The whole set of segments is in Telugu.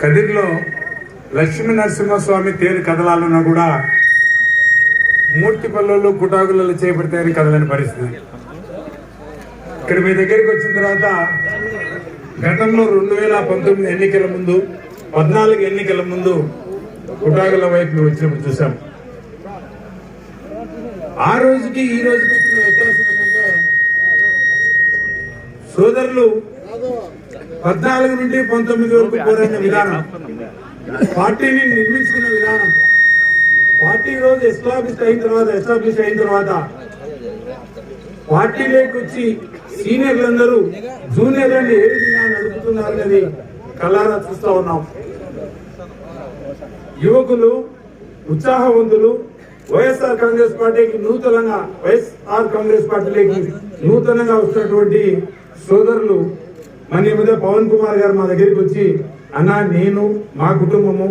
కదిర్లో లక్ష్మీ నరసింహస్వామి తేరు కదలాలన్నా కూడా మూర్తి పల్లెలు కుటాకులలో చేపడతాయని కదలని పరిస్థితి. ఇక్కడ మీ దగ్గరికి వచ్చిన తర్వాత గతంలో రెండు వేల పంతొమ్మిది ఎన్నికల ముందు పద్నాలుగు ఎన్నికల ముందు కుటాకుల వైపు వచ్చినప్పుడు చూసాం. ఆ రోజుకి ఈ రోజుకి సోదరులు పద్నాలుగు నుండి పంతొమ్మిది వరకు పోరాడిన విధానం పార్టీని నిర్మించుకున్న విధానం పార్టీ రోజు ఎస్టాబ్లిష్ అయిన తర్వాత ఎస్టాబ్లిష్ అయిన తర్వాత పార్టీలోకి వచ్చి సీనియర్లందరూ జూనియర్లను ఏ విధంగా నడుపుతున్నారు అనేది కళ్ళారా చూస్తా ఉన్నాం. యువకులు ఉత్సాహవంతులు వైఎస్ఆర్ కాంగ్రెస్ పార్టీకి నూతనంగా వైఎస్ఆర్ కాంగ్రెస్ పార్టీలోకి నూతనంగా వస్తున్నటువంటి సోదరులు మన మీద పవన్ కుమార్ గారు మా దగ్గరికి వచ్చి అన్న నేను మా కుటుంబము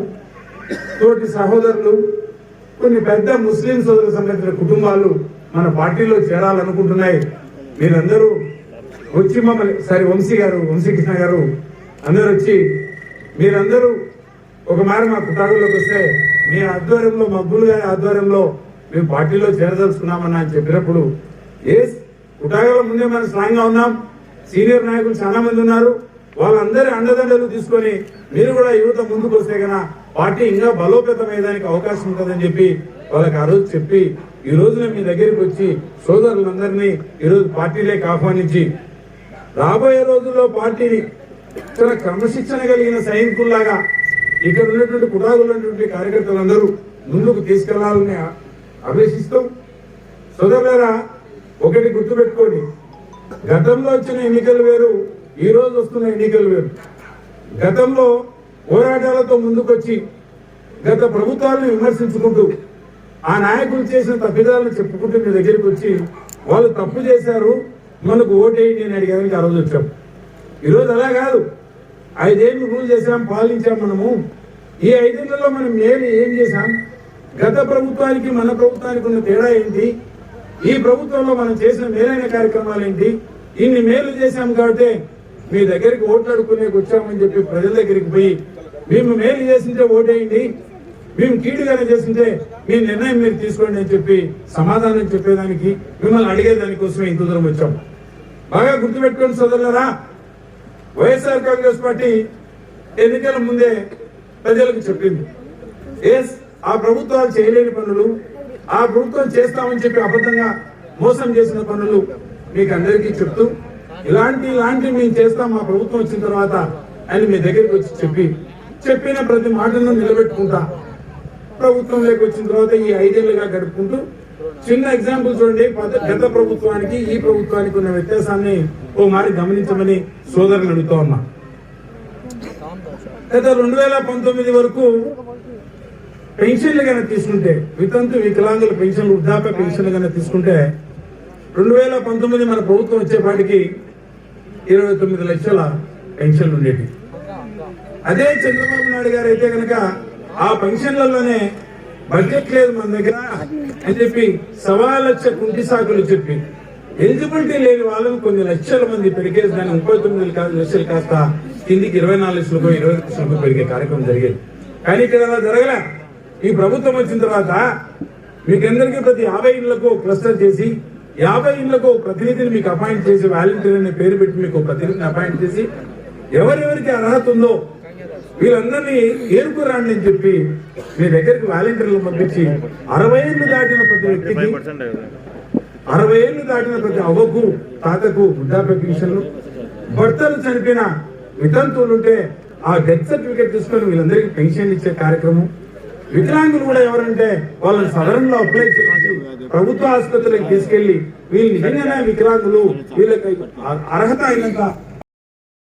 తోటి సహోదరులు కొన్ని పెద్ద ముస్లిం సోదరులకు సంబంధించిన కుటుంబాలు మన పార్టీలో చేరాలనుకుంటున్నాయి. మీరందరూ వచ్చి మమ్మల్ని సరే వంశీ గారు వంశీకృష్ణ గారు అందరూ వచ్చి మీరందరూ ఒక మార మా కుటాగుల్లోకి వస్తే మీ ఆధ్వర్యంలో మబ్బులు గారి ఆధ్వర్యంలో మేము పార్టీలో చేరదలుచుకున్నామన్నా అని చెప్పినప్పుడు ఏ కుటాకుల ముందే మనం స్ట్రాంగ్గా ఉన్నాం. సీనియర్ నాయకులు చాలా మంది ఉన్నారు. వాళ్ళందరి అండదండలు తీసుకొని మీరు కూడా యువత ముందుకు వస్తే కన్నా పార్టీ ఇంకా బలోపేతమయ్యేదానికి అవకాశం ఉంటుందని చెప్పి వాళ్ళకి ఆ రోజు చెప్పి ఈ రోజున మీ దగ్గరికి వచ్చి సోదరులందరినీ ఈ రోజు పార్టీలోకి ఆహ్వానించి రాబోయే రోజుల్లో పార్టీని చాలా క్రమశిక్షణ కలిగిన సైనికుల్లాగా ఇక్కడ ఉన్నటువంటి కుటాకులు కార్యకర్తలందరూ ముందుకు తీసుకెళ్ళాలని అభిలషిస్తూ సోదరులారా ఒకటి గుర్తుపెట్టుకోండి. గతంలో వచ్చిన ఎన్నికలు వేరు ఈ రోజు వస్తున్న ఎన్నికలు వేరు. గతంలో పోరాటాలతో ముందుకొచ్చి గత ప్రభుత్వాలను విమర్శించుకుంటూ ఆ నాయకులు చేసిన తప్పిదాలను చెప్పుకుంటూ మీ దగ్గరికి వచ్చి వాళ్ళు తప్పు చేశారు మనకు ఓటేయండి అని అడిగానికి ఆ రోజు వచ్చాం. ఈరోజు అలా కాదు. ఐదేళ్ళు రూల్ చేసాం పాలించాం మనము. ఈ ఐదేళ్ళలో మనం మేలు ఏం చేశాం? గత ప్రభుత్వానికి మన ప్రభుత్వానికి ఉన్న తేడా ఏంటి? ఈ ప్రభుత్వంలో మనం చేసిన మేలైన కార్యక్రమాలు ఏంటి? ఇన్ని మేలు చేశాం కాబట్టి మీ దగ్గరికి ఓట్లాడుకునే వచ్చామని చెప్పి ప్రజల దగ్గరికి పోయి మేము మేలు చేసింటే ఓటేయండి. మేము కీడుగానే చేసింటే మీ నిర్ణయం మీరు తీసుకోండి అని చెప్పి సమాధానం చెప్పేదానికి మిమ్మల్ని అడిగేదాని కోసమే ఇంత దూరం వచ్చాం. బాగా గుర్తుపెట్టుకోండి సోదరులరా వైఎస్ఆర్ కాంగ్రెస్ పార్టీ ఎన్నికల ముందే ప్రజలకు చెప్పింది. ఎస్ ఆ ప్రభుత్వాలు చేయలేని పనులు ఆ ప్రభుత్వం చేస్తామని చెప్పి అబద్ధంగా మోసం చేసిన పనులు మీకు అందరికీ చెప్తూ ఇలాంటి ఇలాంటి మేము చేస్తాం మా ప్రభుత్వం వచ్చిన తర్వాత అని మీ దగ్గరికి వచ్చి చెప్పి చెప్పిన ప్రతి మాటను నిలబెట్టుకుంటా. ప్రభుత్వంలోకి వచ్చిన తర్వాత ఈ ఐదేళ్ళుగా గడుపుకుంటూ చిన్న ఎగ్జాంపుల్ చూడండి గత ప్రభుత్వానికి ఈ ప్రభుత్వానికి ఉన్న వ్యత్యాసాన్ని ఓ మారి గమనించమని సోదరులు అడుగుతా ఉన్నా. గత రెండు వేల పంతొమ్మిది వరకు పెన్షన్లు కనుక తీసుకుంటే వితంతు వికలాంగుల పెన్షన్లు వృద్ధాప్య పెన్షన్లు కనుక తీసుకుంటే రెండు వేల పంతొమ్మిది మన ప్రభుత్వం వచ్చేపాటికి ఇరవై తొమ్మిది లక్షల పెన్షన్లు ఉండేవి అదే చంద్రబాబు నాయుడు గారు అయితే కనుక ఆ పెన్షన్లలోనే బడ్జెట్ లేదు మన దగ్గర అని చెప్పి సవా లక్ష కుంటి సాకులు చెప్పి ఎలిజిబిలిటీ లేని వాళ్ళని కొన్ని లక్షల మంది పెరిగేసి దాన్ని ముప్పై తొమ్మిది లక్షలు కాస్త కిందికి ఇరవై నాలుగు లక్షలకు ఇరవై లక్షలకు పెరిగే కార్యక్రమం జరిగేది. కానీ ఇక్కడ అలా జరగలే. ఈ ప్రభుత్వం వచ్చిన తర్వాత మీకందరికీ ప్రతి యాభై ఇళ్ళకు క్లస్టర్ చేసి యాభై ఇళ్ళకు ప్రతినిధిని మీకు అపాయింట్ చేసి వాలంటీర్ అనే పేరు పెట్టి మీకు ప్రతినిధిని అపాయింట్ చేసి ఎవరెవరికి అర్హత ఉందో వీళ్ళందరినీ ఏరుకురాండి అని చెప్పి మీ దగ్గరికి వాలంటీర్లు పంపించి అరవై ఏళ్ళు దాటిన ప్రతి వ్యక్తికి అరవై ఏళ్ళు దాటిన ప్రతి అవ్వకు తాతకు వృద్ధాప్య పెన్షన్లు భర్తలు చనిపోయిన వితంతువులు ఉంటే ఆ డెత్ సర్టిఫికేట్ తీసుకొని వీళ్ళందరికీ పెన్షన్ ఇచ్చే కార్యక్రమం. వికలాంగులు కూడా ఎవరంటే వాళ్ళని సదరంలో అప్లై చేసి ప్రభుత్వ ఆసుపత్రికి తీసుకెళ్ళి వీళ్ళు నిజంగానే వికలాంగులు వీళ్ళకి అర్హత అయినంత